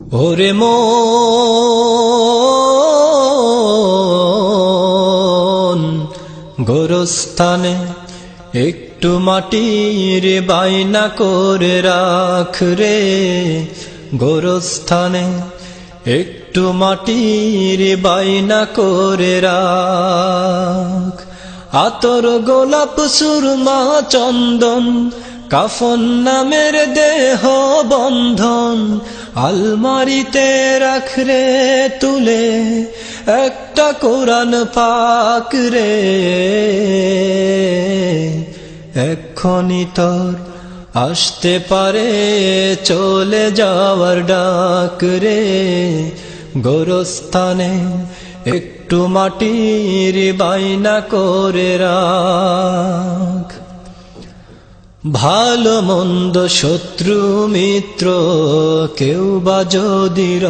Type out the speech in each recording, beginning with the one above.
ওরে মন, গোরস্থানে একটু মাটির বাইনা করে রাখ রে। গোরস্থানে একটু মাটির বাইনা করে রাখ। আতর গোলাপ সুরমা চন্দন, কাফন নামের দেহ বন্ধন আলমারিতে রাখরে তুলে, একটা কোরআন পাক রে। এক্ষণি তোর আসতে পারে চলে যাওয়ার ডাক রে। গোরস্থানে একটু মাটির বাইনা করে রাখ। ভালো মন্দ শত্রু মিত্র কেউ বা যদি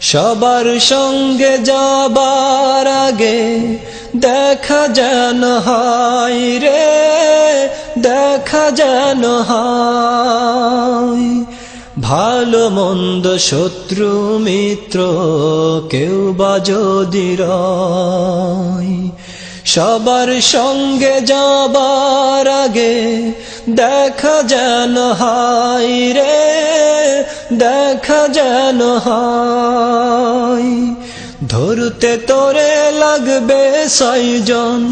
সবার সঙ্গে যাবার আগে দেখা যেন হয় রে, দেখা যেন হয়। ভালো মন্দ শত্রু মিত্র কেউ বা যদি সবার সঙ্গে যাবার আগে দেখা যেন হাই রে, দেখা যেন হাই ধরতে তোরে লাগবে ছয়জন,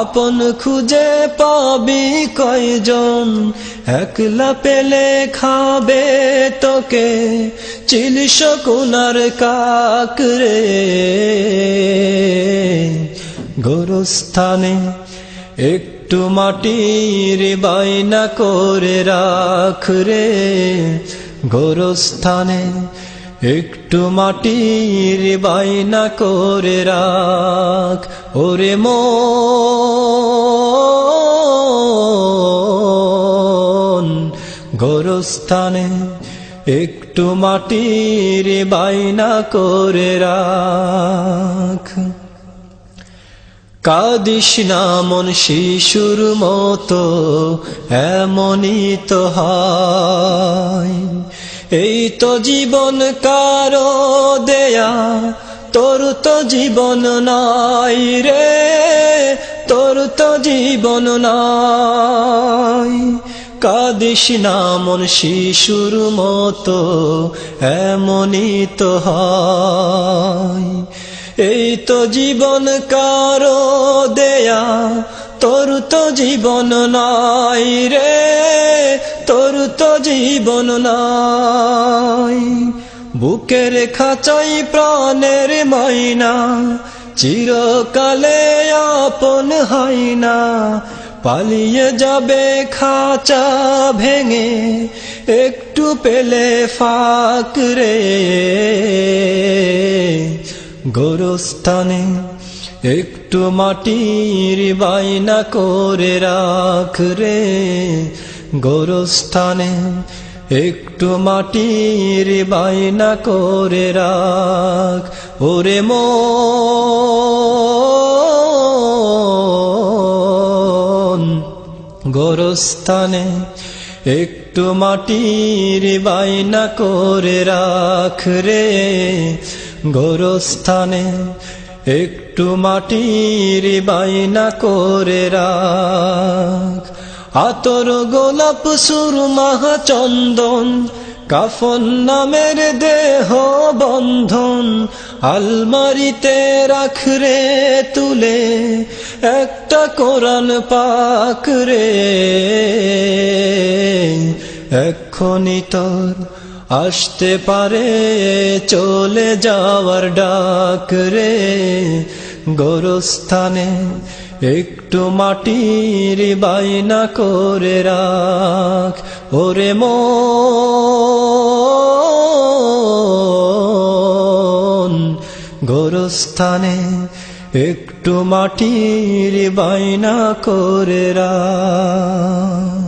আপন খুঁজে পাবি কয়জন। একলা পেলে খাবে তোকে চিল শকুনার কাক রে। গোরস্থানে একটু মাটির বাইনা করে রাখ রে। গোরস্থানে একটু মাটির বাইনা করে রাখ। ওরে মন, গোরস্থানে একটু মাটির বাইনা করে রাখ। কাদিস না মন শিশুর মতো, এমনই তো হয়। এই তো জীবন কারও দেয়া, তোর তো জীবন নাই রে, তোর তো জীবন নাই। কাদিস না মন শিশুর মতো, এমনই তো হয়। এই তো জীবন কারও দেয়া, তোর তো জীবন নাই রে, তোর তো জীবন নাই। বুকে বুকের খাচাই প্রাণের মাইনা, চিরকালে আপন হয় না পালিয়ে যাবে খাঁচা ভেঙে, একটু পেলে ফাক রে। গোরস্থানে একটু মাটির বাইনা করে রাখ রে। গোরস্থানে একটু মাটির বাইনা করে রাখ। ওরে মন গোরস্থানে একটু মাটির বাইনা করে রাখ রে। গোরস্থানে একটু মাটির বাইনা করে রাখ। আতর গোলাপ সুরমাহা চন্দন, কাফন নামের দেহ বন্ধন, আলমারিতে রাখরে তুলে, একটা কোরআন পাক রে। তোর আসতে পারে চলে যাওয়ার ডাক রে। গোরস্থানে একটু মাটির বাইনা করে রাখ। ওরে মন, গোরস্থানে একটু মাটির বাইনা করে রাখ।